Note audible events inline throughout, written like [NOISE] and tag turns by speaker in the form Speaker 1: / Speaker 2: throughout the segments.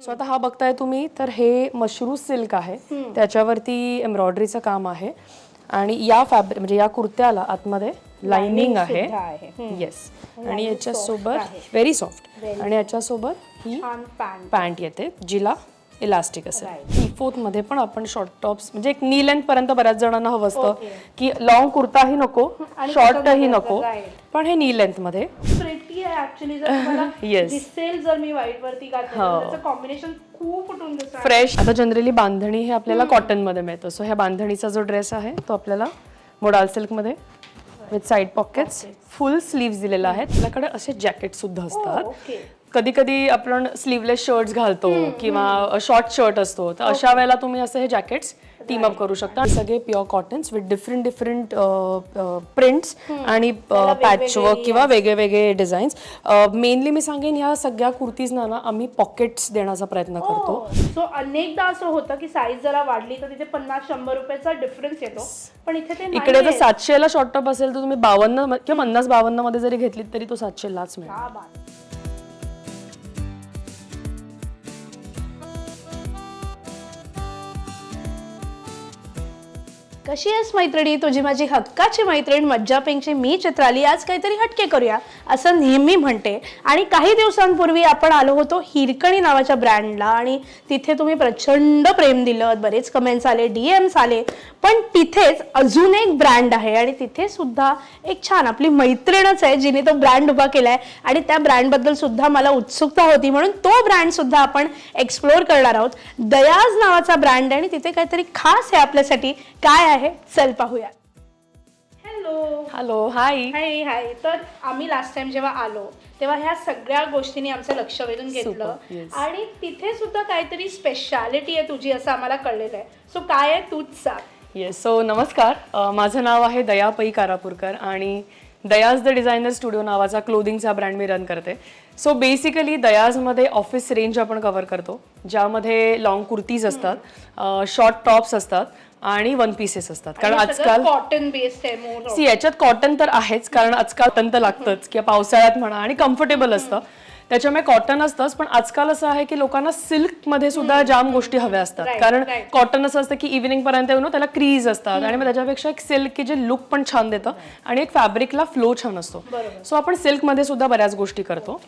Speaker 1: So आता हा बघताय तुम्ही तर हे मशरू सिल्क आहे. त्याच्यावरती एम्ब्रॉयडरीचं काम आहे. आणि या फॅब्रिक म्हणजे या कुर्त्याला आतमध्ये लाइनिंग आहे. येस आणि याच्यासोबत व्हेरी सॉफ्ट आणि याच्यासोबत ही
Speaker 2: पॅन्ट
Speaker 1: येते जिला इलास्टिक असेल. टी फोर्थमध्ये पण आपण शॉर्ट टॉप्स म्हणजे एक नी लेंथ पर्यंत बऱ्याच जणांना हवं असतं की लॉंग कुर्ताही नको [LAUGHS] शॉर्टही नको. पण हे नी
Speaker 2: लेंथमध्ये.
Speaker 1: फ्रेश [LAUGHS] आता जनरली बांधणी हे आपल्याला कॉटनमध्ये मिळतं. सो ह्या बांधणीचा जो ड्रेस आहे तो आपल्याला मोडाल सिल्कमध्ये with side pockets full sleeves दिलेला आहे आपल्याकडे असे जॅकेट सुद्धा असतात.
Speaker 2: ओके
Speaker 1: कधी कधी आपण स्लीवलेस शर्ट्स घालतो किंवा शॉर्ट शर्ट असतो. तर अशा वेळेला तुम्ही असे हे जॅकेट्स टीम अप करू शकता. सगळे pure cottons with different different prints आणि पॅच वर्क किंवा वेगळे वेगळे डिझाईन्स मेनली मी सांगेन ह्या सगळ्या कुर्तीजना ना आम्ही पॉकेट्स देण्याचा प्रयत्न करतो.
Speaker 2: सो अनेकदा असं होतं की साईज जरा वाढली तर तिथे पन्नास शंभर रुपयाचा डिफरन्स येतो. पण इथे
Speaker 1: इकडे जर. सातशेला शॉर्ट टॉप असेल तर तुम्ही बावन्न किंवा पन्नास बावन्नमध्ये जरी घेतलीत तरी तो सातशेलाच मिळेल.
Speaker 2: कशी आहेस मैत्रिणी? तुझी माझी हक्काची मैत्रीण मज्जा पिंकची मी चित्राली. आज काहीतरी हटके करूया. असं नेहमी म्हणते. आणि काही दिवसांपूर्वी आपण आलो होतो हिरकणी नावाच्या ब्रँडला आणि तिथे तुम्ही प्रचंड प्रेम दिलं बरेच कमेंट्स आले डीएम्स आले. पण तिथेच अजून एक ब्रँड आहे आणि तिथे सुद्धा एक छान आपली मैत्रीणच आहे जिने तो ब्रँड उभा केलाय आणि त्या ब्रँडबद्दल सुद्धा मला उत्सुकता होती म्हणून तो ब्रँड सुद्धा आपण एक्सप्लोअर करणार आहोत. दयाज नावाचा ब्रँड आहे आणि तिथे काहीतरी खास आहे आपल्यासाठी. काय आहे? चल पाहूया हॅलो.
Speaker 1: Hello hi.
Speaker 2: हाय हाय. तर आम्ही लास्ट टाइम जेव्हा आलो तेव्हा ह्या सगळ्या गोष्टींनी आमचं लक्ष वेधून घेतलं.
Speaker 1: yes.
Speaker 2: आणि तिथे सुद्धा काहीतरी स्पेशालिटी आहे तुझी असं आम्हाला कळलेलं आहे. सो काय आहे तूच सांग.
Speaker 1: येस सो नमस्कार. माझं नाव आहे दया पै कारापूरकर आणि दयाज द डिझायनर स्टुडिओ नावाचा क्लोदिंगचा ब्रँड मी रन करते. सो बेसिकली दयाजमध्ये ऑफिस रेंज आपण कव्हर करतो ज्यामध्ये लॉंग कुर्तीज असतात शॉर्ट टॉप्स असतात आणि वन पीसेस असतात. कारण आजकाल
Speaker 2: कॉटन बेस्ड आहे
Speaker 1: सी याच्यात कॉटन तर आहेच कारण आजकाल कॉटन तर लागतंच किंवा पावसाळ्यात म्हणा आणि कम्फर्टेबल असतं. त्याच्यामुळे कॉटन असतंच पण आजकाल असं आहे की लोकांना सिल्कमध्ये सुद्धा जाम गोष्टी हव्या असतात. कारण. कॉटन असं असतं की इव्हिनिंग पर्यंत येऊन त्याला क्रीज असतात. आणि मग त्याच्यापेक्षा एक सिल्क की जे लुक पण छान देतं आणि एक फॅब्रिकला फ्लो छान असतो. सो आपण सिल्कमध्ये सुद्धा बऱ्याच गोष्टी करतो.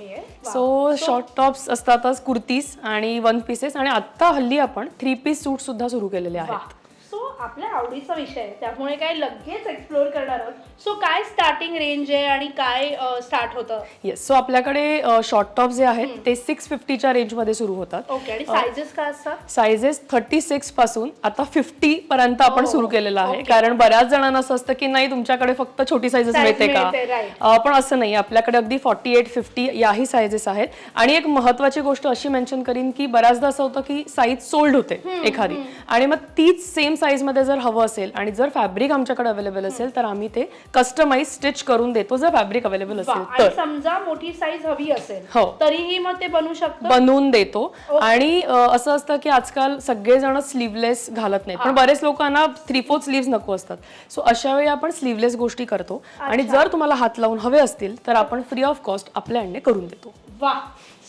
Speaker 1: सो शॉर्ट टॉप्स असतातच कुर्तीज आणि वन पीसेस आणि आता हल्ली आपण थ्री पीस सूट सुद्धा सुरू केलेले आहेत.
Speaker 2: सो आपल्या आवडीचा विषय आहे. त्यामुळे काय लगेच एक्सप्लोअर करणार आहोत. सो काय स्टार्टिंग रेंज आहे आणि काय स्टार्ट होतं?
Speaker 1: येस सो आपल्याकडे शॉर्ट टॉप जे आहेत ते सिक्स फिफ्टीच्या रेंजमध्ये सुरू होतात.
Speaker 2: ओके आणि सायझेस काय असतात?
Speaker 1: सायझेस थर्टी सिक्सपासून आता फिफ्टी पर्यंत आपण सुरू केलेलं आहे. कारण बऱ्याच जणांना असं असतं की नाही तुमच्याकडे फक्त छोटी सायझेस मिळते का? पण असं नाही. आपल्याकडे अगदी फॉर्टी एट फिफ्टी याही सायझेस आहेत. आणि एक महत्वाची गोष्ट अशी मेन्शन करीन की बऱ्याचदा असं होतं की साईज सोल्ड होते एखादी. आणि मग तीच सेम साईज मध्ये जर हवं असेल आणि जर फॅब्रिक आमच्याकडे अवेलेबल असेल तर आम्ही ते कस्टमाइज स्टिच करून देतो जर फॅब्रिक अवेलेबल असेल तर.
Speaker 2: समजा मोठी साईज हवी असेल
Speaker 1: हो.
Speaker 2: तरीही मग ते बनू शकतं?
Speaker 1: बनवून देतो. आणि असं असतं की आजकाल सगळेजण स्लीवलेस घालत नाहीत. पण बरेच लोकांना थ्री फोर्थ स्लीव्ह नको असतात. सो अशा वेळी आपण स्लीवलेस गोष्टी करतो. आणि जर तुम्हाला हात लावून हवे असतील तर आपण फ्री ऑफ कॉस्ट आपल्या अंडे करून देतो.
Speaker 2: वा.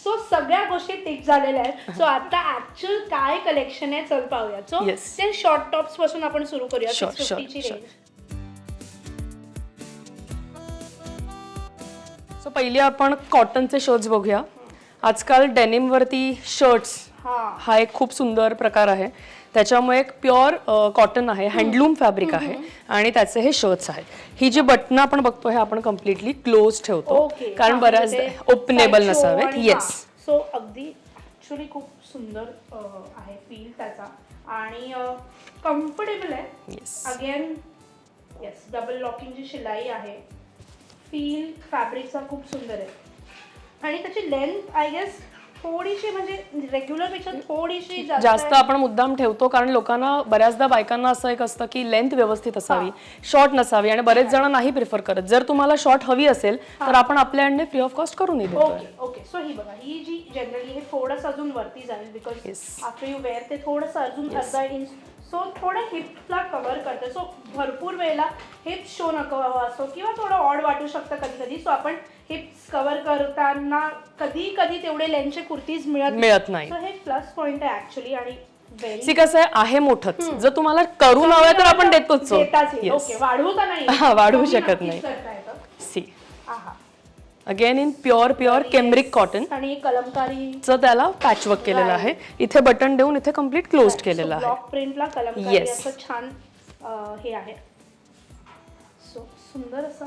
Speaker 2: सो सगळ्या गोष्टी टिक झालेल्या आहेत. सो आता ऍक्च्युअल काय कलेक्शन आहे चल पाहूया सो
Speaker 1: Yes.
Speaker 2: ते शॉर्ट टॉप्सपासून आपण सुरू करूया
Speaker 1: Sure,
Speaker 2: 650
Speaker 1: sure,
Speaker 2: ची
Speaker 1: sure.
Speaker 2: रेंज
Speaker 1: सो पहिली आपण कॉटनचे शर्ट्स बघूया. आजकाल डेनिम वरती शर्ट्स
Speaker 2: हा.
Speaker 1: हा एक खूप सुंदर प्रकार आहे. त्याच्यामुळे एक प्युअर कॉटन आहे हँडलूम फॅब्रिक आहे आणि त्याचे हे शर्ट्स आहेत. ही जी बटणं आपण बघतो हे आपण कम्प्लिटली क्लोज ठेवतो. कारण बऱ्याच ओपनेबल नसावेत येस
Speaker 2: सो अगदी ऍक्च्युली खूप सुंदर आहे फील त्याचा. आणि कम्फर्टेबल आहे.
Speaker 1: येस
Speaker 2: अगेन येस डबल लॉकिंगची शिलाई आहे. फील फॅब्रिकचा खूप सुंदर आहे. आणि त्याची लेंथ आय गेस थोडीशी म्हणजे थोडीशी जास्त.
Speaker 1: आपण मुद्दाम ठेवतो कारण लोकांना बऱ्याचदा बायकांना असं एक असतं की लेंथ व्यवस्थित असावी शॉर्ट नसावी आणि बरेच जण नाही प्रिफर करत. जर तुम्हाला शॉर्ट हवी असेल तर आपण आपल्या अंडे फ्री ऑफ कॉस्ट करून देतो.
Speaker 2: ओके ओके सो ही बघा ही जी जनरली हे थोडंसं अजून वरती जाईल बिकॉज. आफ्टर यू वेअर ते थोडंसं अजून अर्धा इंच सो थोडं हिपला कव्हर करते. सो भरपूर वेळेला हिप शो नको हवा असतो किंवा थोडं ऑड वाटू शकतं कधी कधी सो आपण हिप्स कव्हर करताना कधी कधी तेवढे लेंथचे कुर्तीज मिळत
Speaker 1: मिळत नाही.
Speaker 2: सो हे प्लस पॉइंट आहे ऍक्च्युली आणि
Speaker 1: सी कसं आहे आहे मोठंच. जर तुम्हाला करून हवं तर आपण देतोच.
Speaker 2: वाढवू नाही.
Speaker 1: हा, वाढवू शकत नाही. सी.
Speaker 2: आहा.
Speaker 1: Again in pure pure cambric cotton
Speaker 2: आणि कलमकारी
Speaker 1: च त्याला पॅचवर्क केलेलं आहे इथे बटन देऊन इथे कंप्लीट क्लोज केलेलं आहे
Speaker 2: ब्लॉक प्रिंटला कलमकारी
Speaker 1: Yes.
Speaker 2: असं छान अं, हे आहे सो सुंदर असं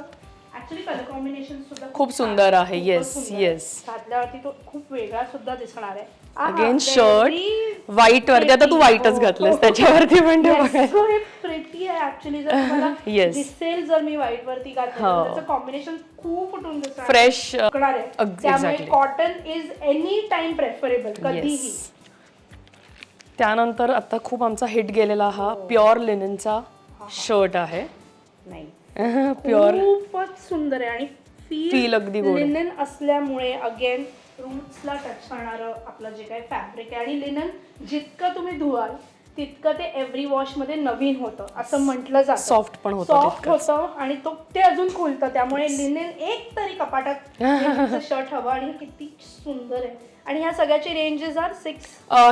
Speaker 2: ऍक्च्युली कलर कॉम्बिनेशन सुद्धा
Speaker 1: खूप
Speaker 2: छान
Speaker 1: सुंदर आहे.
Speaker 2: खूपच
Speaker 1: Yes,
Speaker 2: सुंदर आहे.
Speaker 1: yes.
Speaker 2: घातल्यावरती तो खूप वेगळा सुद्धा दिसणार आहे आहा, very
Speaker 1: शर्ट व्हाईट वरती आता तू. व्हाईटच
Speaker 2: हो,
Speaker 1: घातलंस
Speaker 2: हो.
Speaker 1: त्याच्यावरती पण ते
Speaker 2: Yes,
Speaker 1: बघायला [LAUGHS]
Speaker 2: so हे प्रिटी आहे ऍक्च्युली जर तुम्हाला [LAUGHS]
Speaker 1: Yes.
Speaker 2: दिसेल जर मी व्हाईट वरती घातलं
Speaker 1: हो.
Speaker 2: तर त्याचं कॉम्बिनेशन खूप उठून दिसणार.
Speaker 1: फ्रेश
Speaker 2: दिसणार आहे.
Speaker 1: अग-
Speaker 2: त्यामुळे
Speaker 1: exactly.
Speaker 2: Cotton is any time preferable कधीही.
Speaker 1: त्यानंतर आता खूप आमचा हिट गेलेला हा प्युअर लिननचा शर्ट आहे.
Speaker 2: नाही. [LAUGHS]
Speaker 1: प्युअर
Speaker 2: खूपच सुंदर आहे आणि
Speaker 1: Feel अगदी गोड आहे.
Speaker 2: लिनन असल्यामुळे अगेन रूट्सला टच करणारं आपलं जे काही फॅब्रिक आहे. आणि लिनन जितकं तुम्ही धुवाल तितकं ते एव्हरी वॉशमध्ये नवीन होतं असं म्हटलं जातं.
Speaker 1: Soft पण होतं
Speaker 2: सॉफ्ट
Speaker 1: तितकंच.
Speaker 2: होतं आणि तो ते अजून खुलतं त्यामुळे लिनन एक तरी कपाटात [LAUGHS] शर्ट हवं आणि हे किती सुंदर आहे. आणि ह्या सगळ्याची रेंजेस आर सिक्स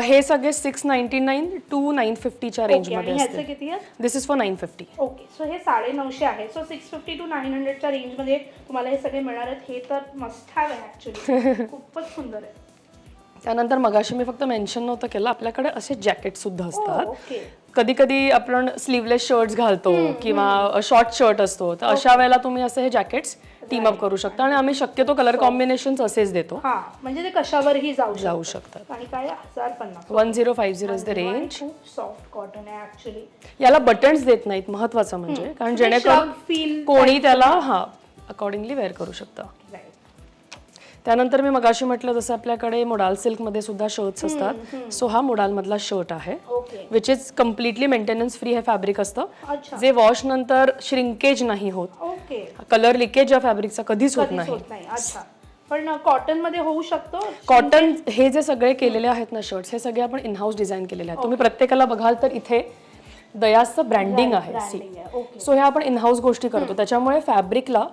Speaker 1: हे सगळे six ninety nine to nine फिफ्टीच्या
Speaker 2: आणि
Speaker 1: रेंजमध्ये
Speaker 2: ह्याचे
Speaker 1: असते
Speaker 2: किती आहे?
Speaker 1: This is for nine fifty
Speaker 2: okay so हे साडे नऊशे आहे so six fifty to nine हंड्रेडच्या रेंजमध्ये तुम्हाला हे सगळे मिळणार आहेत. हे तर मस्ट हॅव आहे ॲक्च्युली [LAUGHS] खूपच सुंदर आहे.
Speaker 1: त्यानंतर मगाशी मी फक्त मेन्शन नव्हतं केलं. आपल्याकडे असे जॅकेट सुद्धा असतात.
Speaker 2: ओके
Speaker 1: कधी कधी आपण स्लीवलेस शर्ट्स घालतो किंवा शॉर्ट शर्ट असतो. तर अशा वेळेला तुम्ही असे हे जॅकेट्स टीम अप करू शकता आणि आम्ही शक्यतो कलर कॉम्बिनेशन असेच देतो.
Speaker 2: हा म्हणजे ते कशावरही जाऊ
Speaker 1: जाऊ
Speaker 2: शकतं.
Speaker 1: शकतात.
Speaker 2: आणि काय हजार पन्नास.
Speaker 1: One zero five zero is the range
Speaker 2: खूप सॉफ्ट कॉटन आहे ऍक्च्युली
Speaker 1: याला बटन्स देत नाहीत महत्वाचं म्हणजे. कारण जेणेकरून
Speaker 2: फील
Speaker 1: कोणी त्याला हा अकॉर्डिंगली वेअर करू शकतं. त्यानंतर मी मगाशी म्हटलं जसं आपल्याकडे मोडाल सिल्कमध्ये सुद्धा शर्ट्स असतात. सो हा मोडालमधला शर्ट आहे which is completely maintenance free हे फॅब्रिक असतं. जे वॉश नंतर श्रिंकेज नाही होत. कलर लिकेज या फॅब्रिकचा कधीच होत नाही.
Speaker 2: पण कॉटनमध्ये होऊ शकतो?
Speaker 1: कॉटन हे जे सगळे केलेले आहेत ना शर्ट्स हे सगळे आपण इनहाऊस डिझाईन केलेले आहेत. तुम्ही प्रत्येकाला बघाल तर इथे दयासचं ब्रँडिंग आहे सी सो हे आपण इनहाऊस गोष्टी करतो. त्याच्यामुळे फॅब्रिकला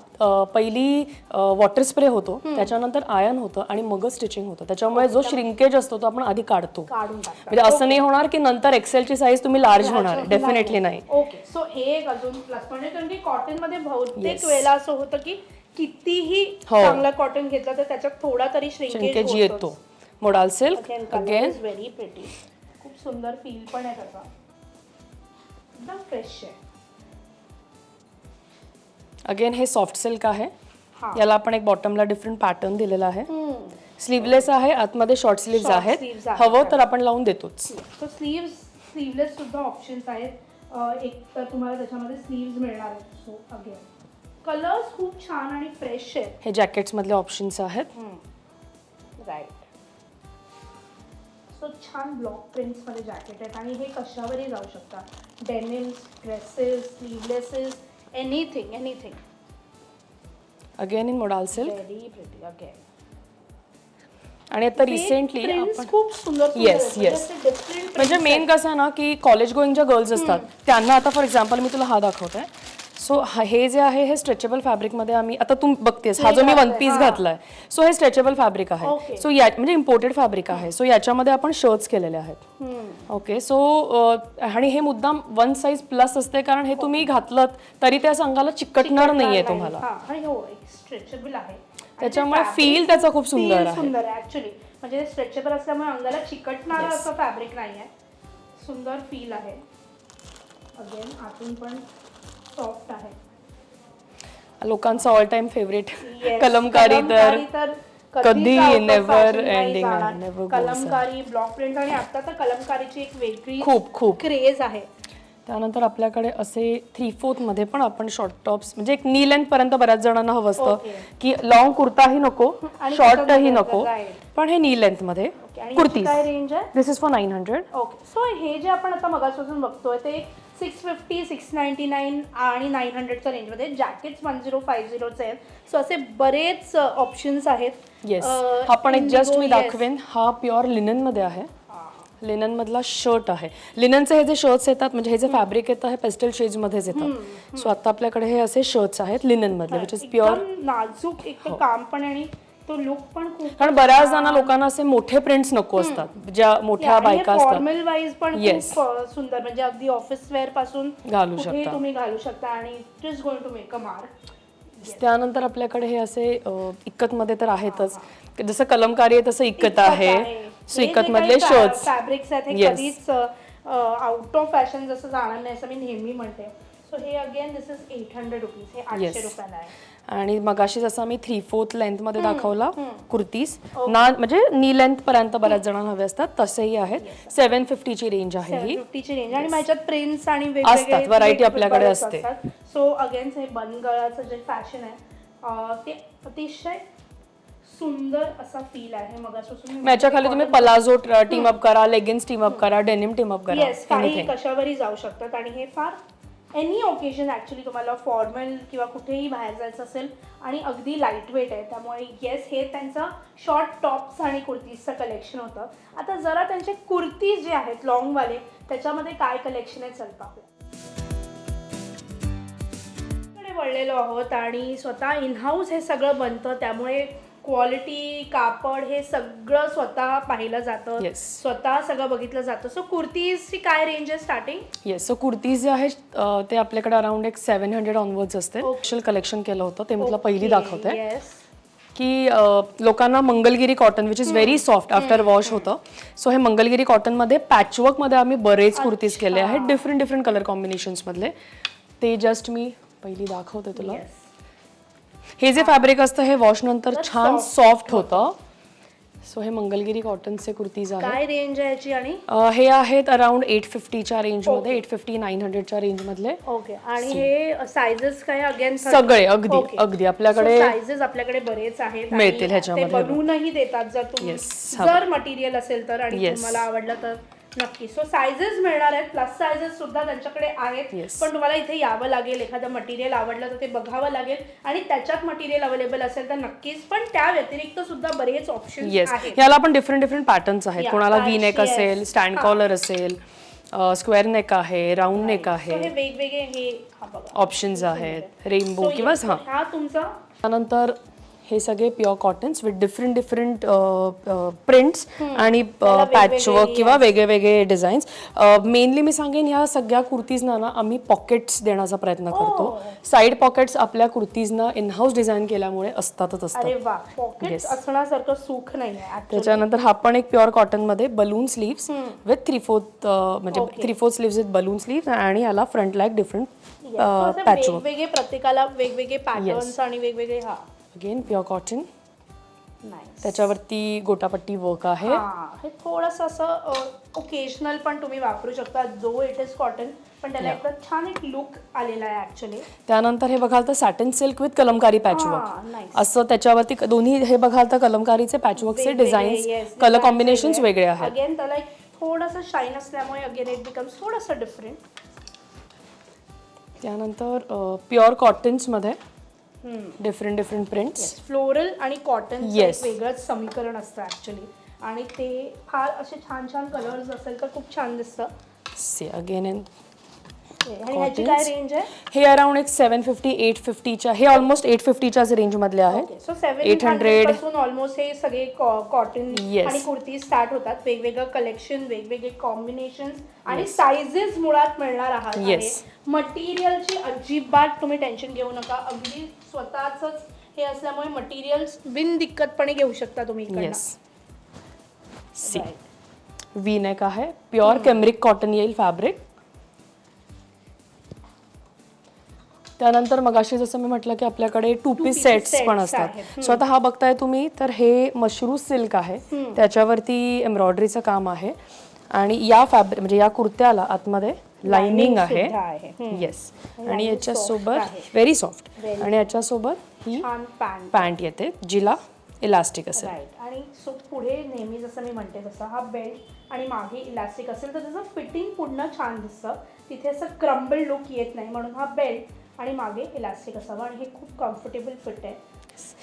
Speaker 1: पहिली वॉटर स्प्रे होतो त्याच्यानंतर आयन होतं आणि मगच स्टिचिंग होतं. त्याच्यामुळे जो श्रिंकेज असतो तो आपण आधी काढतो. म्हणजे असं नाही होणार की नंतर एक्सेलची साईज तुम्ही लार्ज होणार डेफिनेटली नाही.
Speaker 2: ओके सो हे एक अजून प्लस आहे. कारण की कॉटनमध्ये बहुतेक वेळेला असं होतं की कितीही
Speaker 1: हो.
Speaker 2: चांगला कॉटन घेतला तर त्याच्यात थोडा तरी
Speaker 1: श्रिंकेज येतो. Modal silk
Speaker 2: again very pretty खूप सुंदर फील पण आहे त्याचा. एकदम फ्रेश आहे.
Speaker 1: अगेन हे सॉफ्ट सिल्क आहे.
Speaker 2: हा.
Speaker 1: याला आपण एक बॉटमला डिफरंट पॅटर्न दिलेला आहे. स्लीवलेस आहे आतमध्ये शॉर्ट
Speaker 2: Short
Speaker 1: आहेत. हवं तर आपण लावून देतोच.
Speaker 2: सो स्लीव्स स्लीवलेस सुद्धा ऑप्शन्स आहेत. अं, एक तर तुम्हाला त्याच्यामध्ये स्लीव्स मिळणार आहेत. सो अगेन कलर्स खूप छान आणि फ्रेश आहेत.
Speaker 1: हे जॅकेट्स मधले ऑप्शन्स आहेत.
Speaker 2: राईट सो छान ब्लॉक प्रिंट्समध्ये जॅकेट आहेत आणि हे कशावरही जाऊ शकतात denims dresses sleevelesses anything anything
Speaker 1: again in modal silk
Speaker 2: very pretty again
Speaker 1: आणि आता रिसेंटली
Speaker 2: खूप सुंदर
Speaker 1: yes.
Speaker 2: डिफरंट
Speaker 1: म्हणजे मेन कसं ना की कॉलेज गोईंग ज्या गर्ल्स असतात. त्यांना आता फॉर एक्झाम्पल मी तुला हा दाखवते सो हे जे आहे हे स्ट्रेचेबल फॅब्रिकमध्ये आम्ही आता तू बघतेस हा जो मी वन पीस घातलाय. सो हे स्ट्रेचेबल फॅब्रिक आहे. सो या म्हणजे इम्पोर्टेड फॅब्रिक आहे. सो याच्यामध्ये आपण शर्ट्स केलेले आहेत. ओके सो आणि हे मुद्दाम वन साईज प्लस असते कारण हे तुम्ही घातलं तरी त्या संघाला चिकटणार नाहीये तुम्हाला.
Speaker 2: आणि हो स्ट्रेचेबल आहे.
Speaker 1: त्याच्यामुळे feel त्याचा खूप सुंदर आहे.
Speaker 2: सुंदर आहे ऍक्च्युली म्हणजे स्ट्रेचेबल असल्यामुळे अंगाला चिकटणार असं फॅब्रिक नाही आहे सुंदर फील आहे. अगेन आतून पण सॉफ्ट आहे.
Speaker 1: लोकांचा ऑल टाइम फेवरेट कलमकारी तर कधी never goes
Speaker 2: kalamkari block print आणि आता तर कलमकारीची एक वेगळी
Speaker 1: खूप खूप.
Speaker 2: क्रेज आहे.
Speaker 1: त्यानंतर आपल्याकडे असे थ्री फोर्थमध्ये पण आपण शॉर्ट टॉप्स म्हणजे एक नी लेंथ पर्यंत बऱ्याच जणांना हवं असतं. की लॉंग कुर्ताही नको [LAUGHS] शॉर्टही नको. पण हे नी
Speaker 2: लेंथमध्ये काय रेंज आहे?
Speaker 1: This is for nine hundred
Speaker 2: okay so हे जे आपण आता मगापासून बघतोय ते six fifty six ninety nine आणि नाईन हंड्रेडच्या रेंजमध्ये जॅकेट्स वन झिरो फाईव्ह झिरोचे आहेत. सो असे बरेच ऑप्शन्स आहेत.
Speaker 1: येस हा पण एक जस्ट मी. दाखवेन. हा प्युअर लिननमध्ये आहे. लिनन मधला शर्ट आहे. लिननचे हे जे शर्ट्स येतात म्हणजे हे जे फॅब्रिक येतं हे पेस्टल शेड्स मध्येच येतात. सो आता आपल्याकडे हे असे शर्ट्स आहेत लिनन मधले विच इज प्युअर
Speaker 2: नाजूक एक तर काम पण आणि तो लुक पण खूप
Speaker 1: कारण बऱ्याच जणांना लोकांना असे मोठे प्रिंट्स नको असतात ज्या मोठ्या बायका असतात.
Speaker 2: फॉर्मल वाईज पण
Speaker 1: Yes.
Speaker 2: खूप अ, सुंदर म्हणजे अगदी ऑफिस वेअरपासून
Speaker 1: घालू
Speaker 2: कुठेही
Speaker 1: शकता.
Speaker 2: तुम्ही घालू शकता आणि it is going to make a mark
Speaker 1: त्यानंतर आपल्याकडे हे असे इक्कत मध्ये तर आहेतच. जसं कलमकारी आहे तसं इक्कत आहे. सो इक्कत मधले शर्ट्स
Speaker 2: फॅब्रिक्स आहेत हे
Speaker 1: Yes.
Speaker 2: कधीच आउट ऑफ फॅशन जसं जाणार नाही असं मी नेहमी म्हणते. सो हे again this is eight hundred rupees हे आठशे
Speaker 1: Yes.
Speaker 2: रुपयाला आहे.
Speaker 1: आणि मगाशी जसं मी थ्री फोर्थ लेंथमध्ये दाखवला कुर्तीज ना म्हणजे नी लेंथ पर्यंत बऱ्याच जणांना हवे असतात तसेही आहेत. सेव्हन फिफ्टीची रेंज आहे ही.
Speaker 2: फिफ्टीची रेंज आणि माझ्यात प्रिंट्स आणि
Speaker 1: असतात, variety आपल्याकडे असते.
Speaker 2: सो अगेन हे बनगळाचं जे फॅशन आहे ते अतिशय सुंदर असा फील आहे. मगापासून मी
Speaker 1: याच्या खाली तुम्ही पलाझो टीम अप करा लेगिन्स टीम अप करा डेनिम टीम अप करा.
Speaker 2: कशावरही जाऊ शकतात. आणि हे फार एनी ओकेजन ॲक्च्युली तुम्हाला फॉर्मल किंवा कुठेही बाहेर जायचं असेल आणि अगदी लाइट वेट आहे त्यामुळे येस हे त्यांचं शॉर्ट टॉप्स आणि कुर्तीजचं कलेक्शन होतं. आता जरा त्यांचे कुर्तीज जे आहेत लॉंगवाले त्याच्यामध्ये काय कलेक्शन आहे चल पाहूया वळलेलो आहोत आणि स्वतः इनहाऊस हे सगळं बनतं त्यामुळे क्वालिटी कापड हे सगळं स्वतः पाहिलं जातं.
Speaker 1: Yes.
Speaker 2: स्वतः सगळं बघितलं जातं. सो कुर्तीजची काय रेंज आहे स्टार्टिंग
Speaker 1: येस सो कुर्तीज जे आहेत अं, ते आपल्याकडे अराउंड एक सेव्हन हंड्रेड ऑनवर्ड्स असते. स्पेशल कलेक्शन केलं होतं ते म्हटलं पहिली दाखवते.
Speaker 2: येस
Speaker 1: की अ, लोकांना Mangalagiri cotton which is very soft after wash होतं. सो हे मंगलगिरी कॉटनमध्ये पॅचवर्कमध्ये आम्ही बरेच कुर्तीज केले आहेत डिफरंट डिफरंट कलर कॉम्बिनेशन्समधले ते जस्ट मी पहिली दाखवते तुला.
Speaker 2: येस
Speaker 1: हे जे फॅब्रिक असतं हे वॉश नंतर छान सॉफ्ट होतं. सो हे मंगलगिरी कॉटनचे कुर्तीज आहेत.
Speaker 2: काय रेंज आहे याची आणि?
Speaker 1: अ, हे आहेत अराउंड एट फिफ्टीच्या रेंजमध्ये एट फिफ्टी नाईन हंड्रेडच्या रेंजमधले
Speaker 2: ओके आणि हे सायझेस काय अगेन
Speaker 1: सगळे अगदी अगदी. आपल्याकडे
Speaker 2: सायझेस आपल्याकडे बरेच आहेत आणि
Speaker 1: मिळतील
Speaker 2: ते
Speaker 1: ह्याच्यामध्ये.
Speaker 2: बनवूनही देतात जर तुम्ही
Speaker 1: Yes,
Speaker 2: जर मटेरियल असेल तर आणि
Speaker 1: Yes.
Speaker 2: तुम्हाला आवडलं तर. नक्की. सो सायझेस मिळणार आहेत. प्लस सायझेस सुद्धा त्यांच्याकडे आहेत.
Speaker 1: Yes.
Speaker 2: पण तुम्हाला इथे यावं लागेल. एखादं मटेरियल आवडलं तर ते बघावं लागेल. आणि त्याच्यात मटेरियल अवेलेबल असेल तर नक्कीच. पण त्या व्यतिरिक्त सुद्धा बरेच ऑप्शन
Speaker 1: येस
Speaker 2: आहेत.
Speaker 1: याला पण डिफरंट डिफरंट पॅटर्न्स आहेत.
Speaker 2: Yeah,
Speaker 1: कोणाला वी नेक. असेल स्टँड कॉलर असेल स्क्वेअर नेक आहे राऊंड नेक
Speaker 2: So
Speaker 1: आहे
Speaker 2: वेगवेगळे हे हा बघा.
Speaker 1: ऑप्शन्स आहेत. रेनबो
Speaker 2: So
Speaker 1: किंवा
Speaker 2: yes,
Speaker 1: हां.
Speaker 2: हा तुमचा?
Speaker 1: त्यानंतर हे सगळे pure cottons with different different prints आणि
Speaker 2: त्याला
Speaker 1: पॅच वर्क
Speaker 2: वेगवेगळे,
Speaker 1: किंवा वेगळे वेगळे डिझाईन्स मेनली मी सांगेन ह्या सगळ्या कुर्तीजना ना आम्ही पॉकेट्स देण्याचा प्रयत्न करतो. साईड पॉकेट्स आपल्या कुर्तीजना इन हाऊस डिझाईन केल्यामुळे असतातच असतात.
Speaker 2: असण्यासारखं सुख नाही.
Speaker 1: त्याच्यानंतर हा पण एक प्युअर कॉटनमध्ये balloon sleeves with three fourth म्हणजे three fourth sleeves with balloon sleeves आणि याला front like different
Speaker 2: Yes, so असे
Speaker 1: पॅच वर्क
Speaker 2: वेगवेगळे प्रत्येकाला वेगवेगळे पॅटर्न्स आणि वेगवेगळे हा.
Speaker 1: अगेन प्युअर कॉटन त्याच्यावरती गोटापट्टी वर्क आहे.
Speaker 2: हा हे थोडंसं असं ओकेजनल पण तुम्ही वापरू शकता जो इट इज कॉटन पण त्याला एकदा छान एक लुक आलेला आहे ऍक्च्युली
Speaker 1: त्यानंतर हे बघाल तर satin silk with Kalamkari patchwork
Speaker 2: हा
Speaker 1: असं त्याच्यावरती दोन्ही हे बघाल तर कलमकारीचे पॅचवर्कचे डिझाईन्स कलर कॉम्बिनेशन्स वेगळे. आहेत.
Speaker 2: अगेन त्याला एक थोडंसं शाईन असल्यामुळे अगेन इट बिकम्स थोडंसं डिफरंट
Speaker 1: त्यानंतर प्युअर कॉटन्समध्ये डिफरंट डिफरंट प्रिंट्स
Speaker 2: फ्लोरल आणि कॉटन
Speaker 1: Yes.
Speaker 2: वेगळंच समीकरण असतं ऍक्च्युली आणि ते फार असे छान छान कलर्स असेल तर खूप छान दिसतं.
Speaker 1: से अगेन
Speaker 2: आणि ह्याची काय रेंज आहे?
Speaker 1: हे अराउंड एक सेवन फिफ्टी एट फिफ्टीच्या हे ऑलमोस्ट एट फिफ्टीच्याच रेंजमधले आहेत.
Speaker 2: सो सेवन
Speaker 1: 800
Speaker 2: हंड्रेडपासून ऑलमोस्ट हे सगळे कॉटन
Speaker 1: Yes.
Speaker 2: आणि कुर्ती स्टार्ट होतात. वेगवेगळं कलेक्शन वेगवेगळे कॉम्बिनेशन आणि साइजेस मुळात मिळणार आहात.
Speaker 1: Yes.
Speaker 2: मटेरियलची अजिबात तुम्ही टेन्शन घेऊ नका. अगदी स्वतःच हे असल्यामुळे मटेरियल बिन दिक्कतपणे घेऊ शकता तुम्ही इकडनं.
Speaker 1: Yes see
Speaker 2: Right.
Speaker 1: V neck आहे. प्युअर केमरिक कॉटन येईल फॅब्रिक त्यानंतर मगाशी जसं मी म्हटलं की आपल्याकडे two piece
Speaker 2: piece
Speaker 1: sets
Speaker 2: sets
Speaker 1: पण असतात. सो आता हा बघताय तुम्ही तर हे मशरू सिल्क आहे. त्याच्यावरती एम्ब्रॉयडरीचं काम आहे. आणि या फॅब्रिक म्हणजे या कुर्त्याला आतमध्ये लाइनिंग आहे. येस आणि याच्यासोबत. व्हेरी सॉफ्ट आणि याच्यासोबत ही
Speaker 2: छान पॅन्ट
Speaker 1: येते जिला इलास्टिक असेल.
Speaker 2: आणि सो पुढे नेहमी जसं मी म्हणते तसं हा बेल्ट आणि मागे इलास्टिक असेल तर त्याचं फिटिंग पुढनं छान दिसतं. तिथे असं क्रम्बल लुक येत नाही म्हणून हा बेल्ट आणि मागे इलास्टिक असावं. आणि हे खूप कम्फर्टेबल फिट आहे.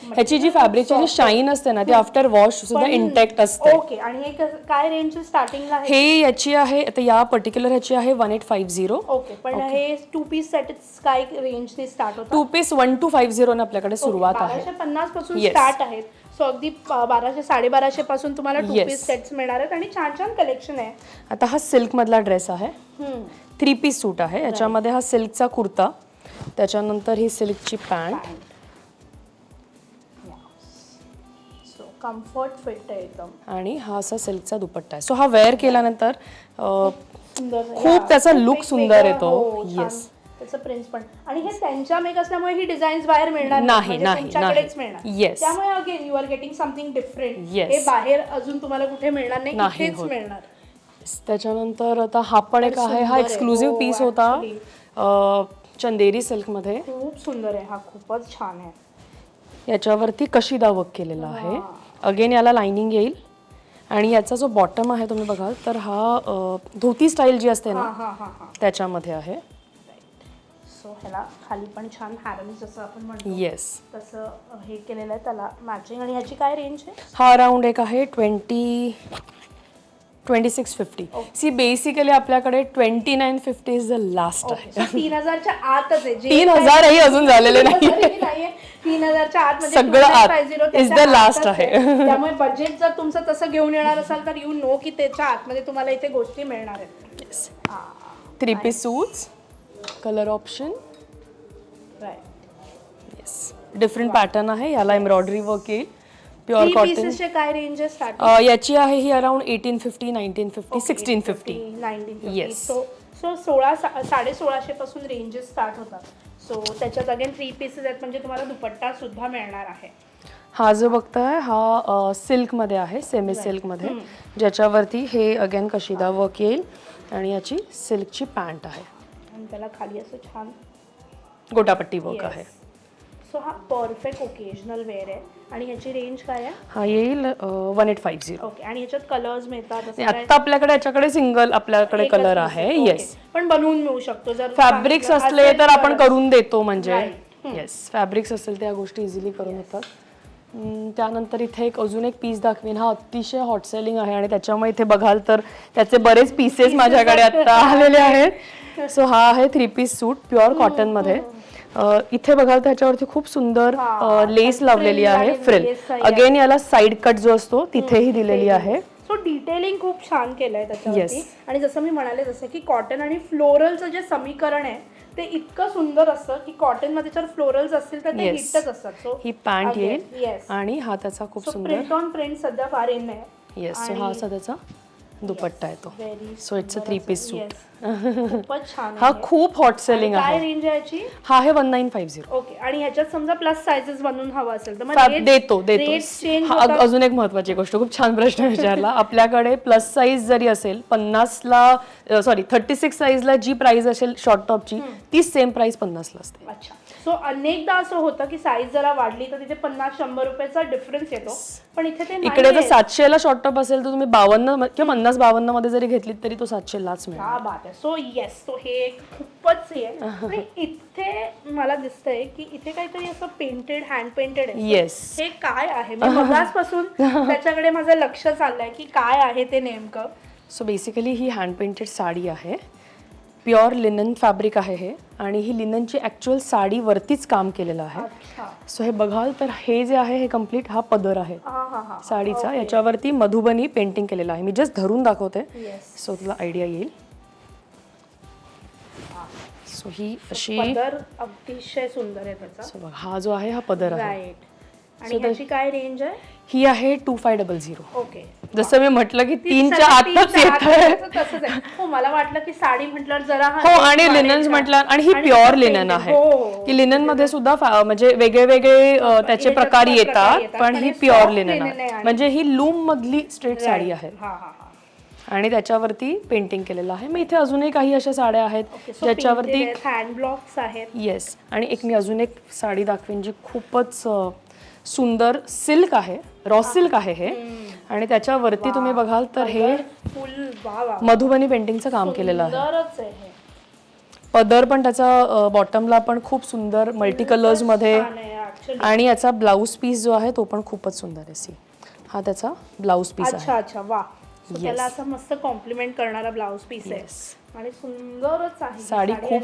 Speaker 1: ह्याची जी फॅब्रिकची जी शाईन असते ना ती आफ्टर वॉश सुद्धा इंटॅक्ट असते.
Speaker 2: ओके आणि हे काय रेंज स्टार्टिंगला आहे?
Speaker 1: हे याची आहे आता या पर्टिक्युलर ह्याची आहे one eight five zero
Speaker 2: okay पण हे टू पीस सेट काय रेंजने स्टार्ट होतं?
Speaker 1: Two piece one two five zero आपल्याकडे सुरुवात आहे.
Speaker 2: बाराशे पन्नासपासून
Speaker 1: Yes.
Speaker 2: स्टार्ट आहेत सो अगदी बाराशे साडेबाराशे पासून तुम्हाला टू
Speaker 1: Yes.
Speaker 2: पीस सेट्स मिळणार आहेत आणि छान छान कलेक्शन आहे.
Speaker 1: आता हा सिल्क मधला ड्रेस आहे.
Speaker 2: हम्म.
Speaker 1: थ्री पीस सूट आहे. याच्यामध्ये हा सिल्कचा कुर्ता. त्याच्यानंतर ही सिल्कची पॅन्ट
Speaker 2: कम्फर्ट फिट आहे एकदम
Speaker 1: आणि हा असा सिल्कचा दुपट्टा आहे सो हा वेअर केल्यानंतर अं,
Speaker 2: सुंदर
Speaker 1: खूप त्याचा
Speaker 2: एक
Speaker 1: सुंदर येतो.
Speaker 2: हो, छान.
Speaker 1: Yes.
Speaker 2: त्याचं प्रिन्स पण आणि हे त्यांच्या मेक असल्यामुळे ही डिझाईन्स बाहेर मिळणार
Speaker 1: नाही,
Speaker 2: म्हणजे
Speaker 1: नाही.
Speaker 2: मिळणार
Speaker 1: Yes.
Speaker 2: त्यामुळे again you are getting something different
Speaker 1: Yes.
Speaker 2: हे बाहेर अजून तुम्हाला कुठे मिळणार नाही
Speaker 1: नाही
Speaker 2: इथेच
Speaker 1: होत.
Speaker 2: मिळणार
Speaker 1: त्याच्यानंतर आता हा पण एक आहे हा
Speaker 2: आहे.
Speaker 1: एक्सक्लुझिव्ह
Speaker 2: हो,
Speaker 1: पीस होता
Speaker 2: actually.
Speaker 1: अं, चंदेरी सिल्कमध्ये
Speaker 2: खूप सुंदर आहे हा खूपच छान आहे
Speaker 1: याच्यावरती कशिदा वर्क केलेला आहे अगेन याला लाइनिंग येईल. आणि याचा जो बॉटम आहे तुम्ही बघाल तर हा अं, धोती स्टाईल जी असते ना
Speaker 2: हा हा हा
Speaker 1: त्याच्यामध्ये आहे.
Speaker 2: सो ह्याला खाली पण छान हॅरम जसं आपण म्हणतो
Speaker 1: येस
Speaker 2: तसं हे केलेलं आहे त्याला मॅचिंग आणि ह्याची काय रेंज आहे?
Speaker 1: हा अराउंड एक आहे twenty twenty six fifty see basically आपल्याकडे twenty nine fifty is the last आहे.
Speaker 2: So, तीन हजारच्या आतच आहे. जे
Speaker 1: तीन हजारही अजून झालेले नाही.
Speaker 2: तीन हजारच्या आत
Speaker 1: सगळं आत.
Speaker 2: 2550
Speaker 1: Is the
Speaker 2: त्याच्या
Speaker 1: last
Speaker 2: आतच
Speaker 1: आहे. [LAUGHS]
Speaker 2: त्यामुळे बजेट जर तुमचं तसं घेऊन येणार असाल तर यू नो की त्याच्या आतमध्ये तुम्हाला इथे गोष्टी मिळणार आहेत.
Speaker 1: Three piece suits colour option
Speaker 2: right
Speaker 1: yes different pattern आहे याला एम्ब्रॉयडरी वर्क येईल. प्युअर कॉटन
Speaker 2: पीसेसचे काय रेंज आहे स्टार्ट
Speaker 1: याची आहे ही around eighteen fifty nineteen fifty sixteen fifty
Speaker 2: nineteen
Speaker 1: Yes.
Speaker 2: So so सोळा सा- साडे सोळाशे पासून रेंजेस स्टार्ट होतात. सो त्याच्यात अगेन थ्री पीसेस आहेत म्हणजे तुम्हाला दुपट्टा सुद्धा मिळणार आहे.
Speaker 1: हा जो बघताय हा सिल्कमध्ये आहे सेमी सिल्कमध्ये. ज्याच्यावरती हे अगेन कशिदा वर्क येईल आणि याची सिल्कची पॅन्ट आहे.
Speaker 2: आणि त्याला खाली असं छान
Speaker 1: गोटापट्टी वर्क आहे.
Speaker 2: सो हा परफेक्ट ओकेजनल वेअर आहे. आणि ह्याची रेंज काय आहे?
Speaker 1: हा येईल one eight five zero
Speaker 2: okay आणि ह्याच्यात कलर्स मिळतात असं काय?
Speaker 1: आता आपल्याकडे याच्याकडे सिंगल आपल्याकडे
Speaker 2: एकच
Speaker 1: कलर
Speaker 2: piece.
Speaker 1: आहे.
Speaker 2: ओके.
Speaker 1: येस
Speaker 2: पण बनवून मिळू शकतो. जर
Speaker 1: फॅब्रिक्स असले
Speaker 2: असेल
Speaker 1: तर आपण. करून देतो म्हणजे.
Speaker 2: Right.
Speaker 1: येस फॅब्रिक्स असेल त्या गोष्टी इझिली करून होतात हम्म, त्यानंतर इथे एक अजून एक पीस दाखवीन. हा अतिशय हॉट सेलिंग आहे आणि त्याच्यामुळे इथे बघाल तर त्याचे बरेच पीसेस माझ्याकडे आता आलेले आहेत. सो हा आहे थ्री पीस सूट प्युअर कॉटनमध्ये. इथे बघाल तर ह्याच्यावरती खूप सुंदर
Speaker 2: हा,
Speaker 1: लेस लावलेली
Speaker 2: frill
Speaker 1: आहे
Speaker 2: आणि
Speaker 1: फ्रिल
Speaker 2: lace आहे.
Speaker 1: अगेन याला साईड कट जो असतो तिथेही दिलेली आहे.
Speaker 2: सो डिटेलिंग खूप छान केलंय त्याच्यावरती.
Speaker 1: Yes.
Speaker 2: आणि जसं मी म्हणाले जसं की कॉटन आणि फ्लोरलचं जे समीकरण आहे ते इतकं सुंदर असतं की कॉटनमध्ये जर फ्लोरल्स असतील तर ते
Speaker 1: Yes.
Speaker 2: हिटच असतात. सो
Speaker 1: ही पॅन्ट येईल
Speaker 2: येस
Speaker 1: आणि हा त्याचा खूप
Speaker 2: सो
Speaker 1: सुंदर
Speaker 2: प्रिंट ऑन प्रिंट सध्या फार इन आहे.
Speaker 1: येस सो हा असा त्याचा दुपट्टा येतो so it's a three piece suit
Speaker 2: खूपच छान
Speaker 1: हा
Speaker 2: आहे.
Speaker 1: खूप हॉट सेलिंग
Speaker 2: काय
Speaker 1: आहे.
Speaker 2: रेंज आहे याची?
Speaker 1: हा आहे one nine five zero
Speaker 2: okay आणि ह्याच्यात समजा प्लस साइजेस बनवून हवा असेल तर मग
Speaker 1: फॅब
Speaker 2: rates-
Speaker 1: देतो
Speaker 2: rates
Speaker 1: देतो
Speaker 2: change
Speaker 1: हा,
Speaker 2: होतात?
Speaker 1: अग- अजून एक महत्वाची गोष्ट खूप छान प्रश्न विचारला. [LAUGHS] आपल्याकडे प्लस साईज जरी असेल पन्नासला सॉरी थर्टी सिक्स साईजला जी प्राइस असेल शॉर्ट टॉपची तीच सेम प्राइस पन्नासला असते.
Speaker 2: अच्छा. सो अनेकदा असं होतं की साईज जरा वाढली तर तिथे पन्नास शंभर रुपयाचा डिफरन्स येतो. पण इथे ते
Speaker 1: इकडे जर. सातशेला शॉर्ट टॉप असेल तर तुम्ही बावन्न म- किंवा पन्नास बावन्नमध्ये जरी घेतलीत तरी तो सातशेलाच मिळेल.
Speaker 2: क्या बात आहे. सो येस तो हे एक खूपच हे आहे. [LAUGHS] आणि इथे मला दिसतंय की इथे काहीतरी असं पेंटेड हँड पेंटेड आहे.
Speaker 1: Yes.
Speaker 2: हे काय आहे? मी मगाचपासून [LAUGHS] त्याच्याकडे माझं लक्ष चाललंय की काय आहे ते नेमकं.
Speaker 1: सो बेसिकली ही हँड पेंटेड साडी आहे. प्युअर लिनन फॅब्रिक आहे हे आणि ही लिननची ॲक्च्युअल साडीवरतीच काम केलेलं आहे. सो हे बघाल तर हे जे आहे हे कंप्लीट हा पदर आहे.
Speaker 2: हा हा हा.
Speaker 1: साडीचा. याच्यावरती मधुबनी पेंटिंग केलेलं आहे. मी जस्ट धरून दाखवते.
Speaker 2: येस
Speaker 1: सो तुला आयडिया येईल. सो ही अशी
Speaker 2: अतिशय सुंदर आहे त्याचा.
Speaker 1: हा जो आहे हा पदर आहे.
Speaker 2: आणि काय रेंज आहे?
Speaker 1: ही आहे two five double zero.
Speaker 2: Okay.
Speaker 1: जसं मी म्हटलं की तीनच्या आतच येत आहे.
Speaker 2: येतं, तसंच आहे. हो मला वाटलं की साडी म्हटल्यावर जरा हा
Speaker 1: हो आणि लिनन्स
Speaker 2: का?
Speaker 1: म्हटलं आणि ही
Speaker 2: आणि
Speaker 1: प्युअर लिनन. आहे.
Speaker 2: हो.
Speaker 1: की लिननमध्ये सुद्धा फा- म्हणजे वेगळे वेगळे अ, त्याचे
Speaker 2: याच्यात
Speaker 1: प्रकार
Speaker 2: प्रकार
Speaker 1: येतात
Speaker 2: येतात.
Speaker 1: पण
Speaker 2: पण
Speaker 1: ही
Speaker 2: हे
Speaker 1: प्युअर
Speaker 2: soft
Speaker 1: लिनन
Speaker 2: linen
Speaker 1: आहे.
Speaker 2: आहे आणि-
Speaker 1: म्हणजे ही लूम मधली स्ट्रेट साडी आहे.
Speaker 2: हा हा हा.
Speaker 1: आणि त्याच्यावरती पेंटिंग केलेलं आहे. मग इथे अजूनही काही अशा साड्या आहेत ज्याच्यावरती
Speaker 2: हँड ब्लॉक्स आहेत.
Speaker 1: येस आणि एक मी अजून एक साडी दाखवीन जी खूपच अ, सुंदर सिल्क आहे. रॉ सिल्क आहे हे आणि त्याच्यावरती तुम्ही बघाल तर हे
Speaker 2: फुल
Speaker 1: मधुबनी पेंटिंगचं काम केलेलं आहे. पदर पण त्याचा बॉटमला पण खूप सुंदर मल्टी
Speaker 2: कलर्समध्ये
Speaker 1: आणि याचा ब्लाऊज पीस जो आहे तो पण खूपच सुंदर आहे. सी हा त्याचा ब्लाऊज पीस आहे.
Speaker 2: अच्छा अच्छा वा. त्याला असं मस्त कॉम्प्लिमेंट करणारा ब्लाऊज पीस आहे. आणि सुंदरच आहे.
Speaker 1: साडी खूप